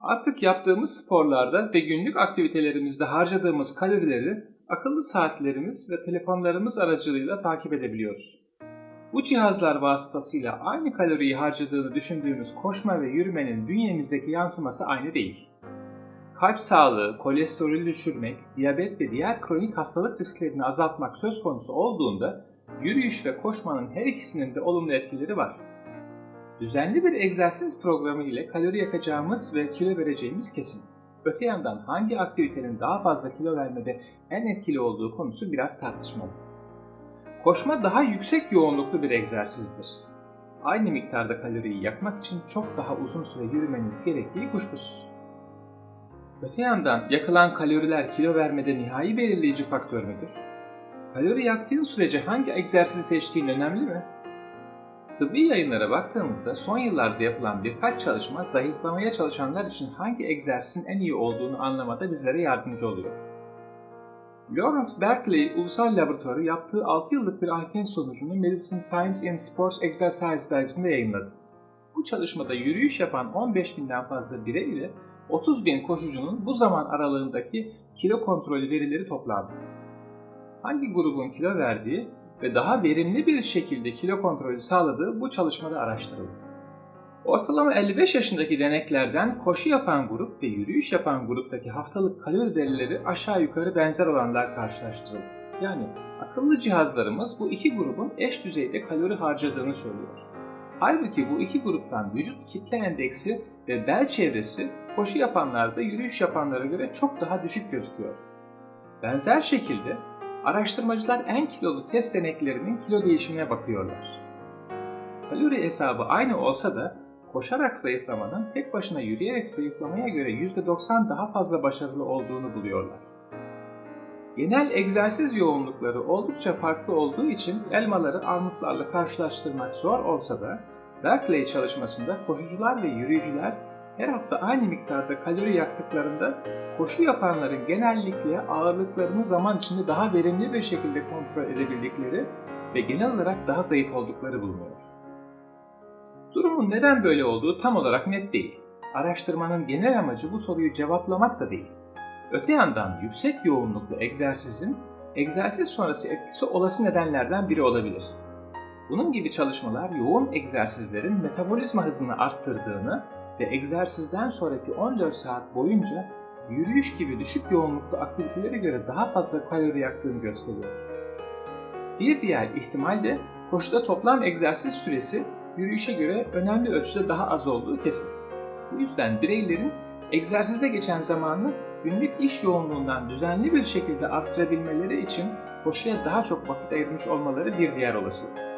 Artık yaptığımız sporlarda ve günlük aktivitelerimizde harcadığımız kalorileri akıllı saatlerimiz ve telefonlarımız aracılığıyla takip edebiliyoruz. Bu cihazlar vasıtasıyla aynı kaloriyi harcadığını düşündüğümüz koşma ve yürümenin bünyemizdeki yansıması aynı değil. Kalp sağlığı, kolesterolü düşürmek, diyabet ve diğer kronik hastalık risklerini azaltmak söz konusu olduğunda yürüyüş ve koşmanın her ikisinin de olumlu etkileri var. Düzenli bir egzersiz programı ile kalori yakacağımız ve kilo vereceğimiz kesin. Öte yandan hangi aktivitenin daha fazla kilo vermede en etkili olduğu konusu biraz tartışmalı. Koşma daha yüksek yoğunluklu bir egzersizdir. Aynı miktarda kaloriyi yakmak için çok daha uzun süre yürümeniz gerektiği kuşkusuz. Öte yandan yakılan kaloriler kilo vermede nihai belirleyici faktör müdür? Kalori yaktığın sürece hangi egzersizi seçtiğin önemli mi? Tıbbi yayınlara baktığımızda son yıllarda yapılan birkaç çalışma zayıflamaya çalışanlar için hangi egzersizin en iyi olduğunu anlamada bizlere yardımcı oluyor. Lawrence Berkeley Ulusal Laboratuvarı yaptığı 6 yıllık bir anket sonucunu Medicine Science in Sports Exercise dergisinde yayınladı. Bu çalışmada yürüyüş yapan 15 binden fazla birey ile 30 bin koşucunun bu zaman aralığındaki kilo kontrolü verileri toplandı. Hangi grubun kilo verdiği ve daha verimli bir şekilde kilo kontrolü sağladığı bu çalışmada araştırıldı. Ortalama 55 yaşındaki deneklerden koşu yapan grup ve yürüyüş yapan gruptaki haftalık kalori verileri aşağı yukarı benzer olanlar karşılaştırıldı. Yani akıllı cihazlarımız bu iki grubun eş düzeyde kalori harcadığını söylüyor. Halbuki bu iki gruptan vücut kitle endeksi ve bel çevresi koşu yapanlarda yürüyüş yapanlara göre çok daha düşük gözüküyor. Benzer şekilde araştırmacılar en kilolu test deneklerinin kilo değişimine bakıyorlar. Kalori hesabı aynı olsa da koşarak zayıflamanın tek başına yürüyerek zayıflamaya göre %90 daha fazla başarılı olduğunu buluyorlar. Genel egzersiz yoğunlukları oldukça farklı olduğu için elmaları armutlarla karşılaştırmak zor olsa da Berkeley çalışmasında koşucular ve yürüyücüler her hafta aynı miktarda kalori yaktıklarında koşu yapanların genellikle ağırlıklarını zaman içinde daha verimli bir şekilde kontrol edebildikleri ve genel olarak daha zayıf oldukları bulunuyor. Durumun neden böyle olduğu tam olarak net değil. Araştırmanın genel amacı bu soruyu cevaplamak da değil. Öte yandan yüksek yoğunluklu egzersizin egzersiz sonrası etkisi olası nedenlerden biri olabilir. Bunun gibi çalışmalar yoğun egzersizlerin metabolizma hızını arttırdığını ve egzersizden sonraki 14 saat boyunca yürüyüş gibi düşük yoğunluklu aktivitelere göre daha fazla kalori yaktığını gösteriyor. Bir diğer ihtimal de koşuda toplam egzersiz süresi yürüyüşe göre önemli ölçüde daha az olduğu kesin. Bu yüzden bireylerin egzersizde geçen zamanını günlük iş yoğunluğundan düzenli bir şekilde arttırabilmeleri için koşuya daha çok vakit ayırmış olmaları bir diğer olasılık.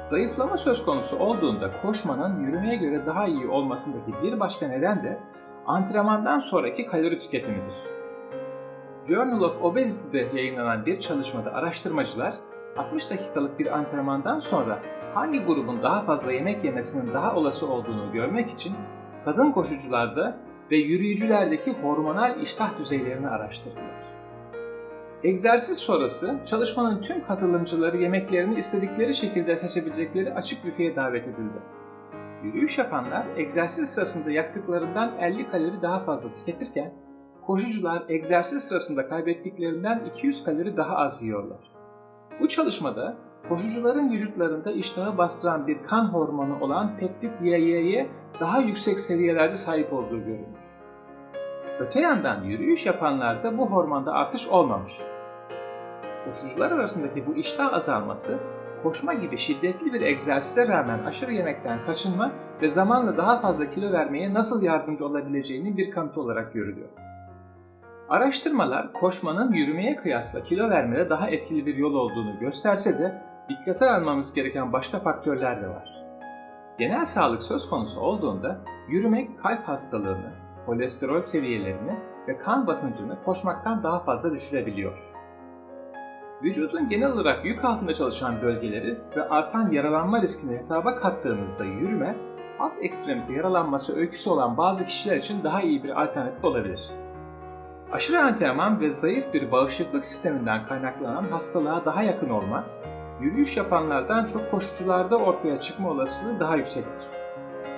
Zayıflama söz konusu olduğunda koşmanın yürümeye göre daha iyi olmasındaki bir başka neden de antrenmandan sonraki kalori tüketimidir. Journal of Obesity'de yayınlanan bir çalışmada araştırmacılar 60 dakikalık bir antrenmandan sonra hangi grubun daha fazla yemek yemesinin daha olası olduğunu görmek için kadın koşucularda ve yürüyücülerdeki hormonal iştah düzeylerini araştırdılar. Egzersiz sonrası çalışmanın tüm katılımcıları yemeklerini istedikleri şekilde seçebilecekleri açık büfeye davet edildi. Yürüyüş yapanlar egzersiz sırasında yaktıklarından 50 kalori daha fazla tüketirken koşucular egzersiz sırasında kaybettiklerinden 200 kalori daha az yiyorlar. Bu çalışmada koşucuların vücutlarında iştahı bastıran bir kan hormonu olan peptit YY'ye daha yüksek seviyelerde sahip olduğu görülmüş. Öte yandan yürüyüş yapanlarda bu hormonda artış olmamış. Koşucular arasındaki bu iştah azalması, koşma gibi şiddetli bir egzersize rağmen aşırı yemekten kaçınma ve zamanla daha fazla kilo vermeye nasıl yardımcı olabileceğinin bir kanıtı olarak görülüyor. Araştırmalar koşmanın yürümeye kıyasla kilo vermede daha etkili bir yol olduğunu gösterse de dikkate almamız gereken başka faktörler de var. Genel sağlık söz konusu olduğunda yürümek kalp hastalığını, kolesterol seviyelerini ve kan basıncını koşmaktan daha fazla düşürebiliyor. Vücudun genel olarak yük altında çalışan bölgeleri ve artan yaralanma riskini hesaba kattığımızda yürüme, alt ekstremite yaralanması öyküsü olan bazı kişiler için daha iyi bir alternatif olabilir. Aşırı antrenman ve zayıf bir bağışıklık sisteminden kaynaklanan hastalığa daha yakın olma, yürüyüş yapanlardan çok koşucularda ortaya çıkma olasılığı daha yüksektir.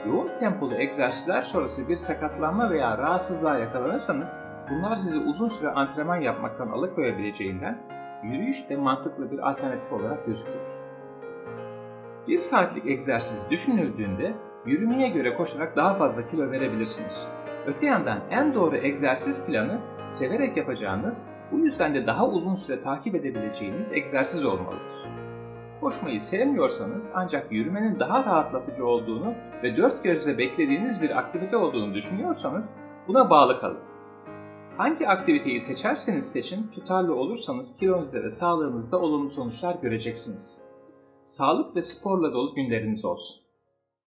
Yoğun tempolu egzersizler sonrası bir sakatlanma veya rahatsızlığa yakalanırsanız bunlar sizi uzun süre antrenman yapmaktan alıkoyabileceğinden yürüyüş de mantıklı bir alternatif olarak gözüküyor. Bir saatlik egzersiz düşünüldüğünde yürümeye göre koşarak daha fazla kilo verebilirsiniz. Öte yandan en doğru egzersiz planı severek yapacağınız, bu yüzden de daha uzun süre takip edebileceğiniz egzersiz olmalıdır. Koşmayı sevmiyorsanız ancak yürümenin daha rahatlatıcı olduğunu ve dört gözle beklediğiniz bir aktivite olduğunu düşünüyorsanız buna bağlı kalın. Hangi aktiviteyi seçerseniz seçin, tutarlı olursanız kilonuzda ve sağlığınızda olumlu sonuçlar göreceksiniz. Sağlık ve sporla dolu günleriniz olsun.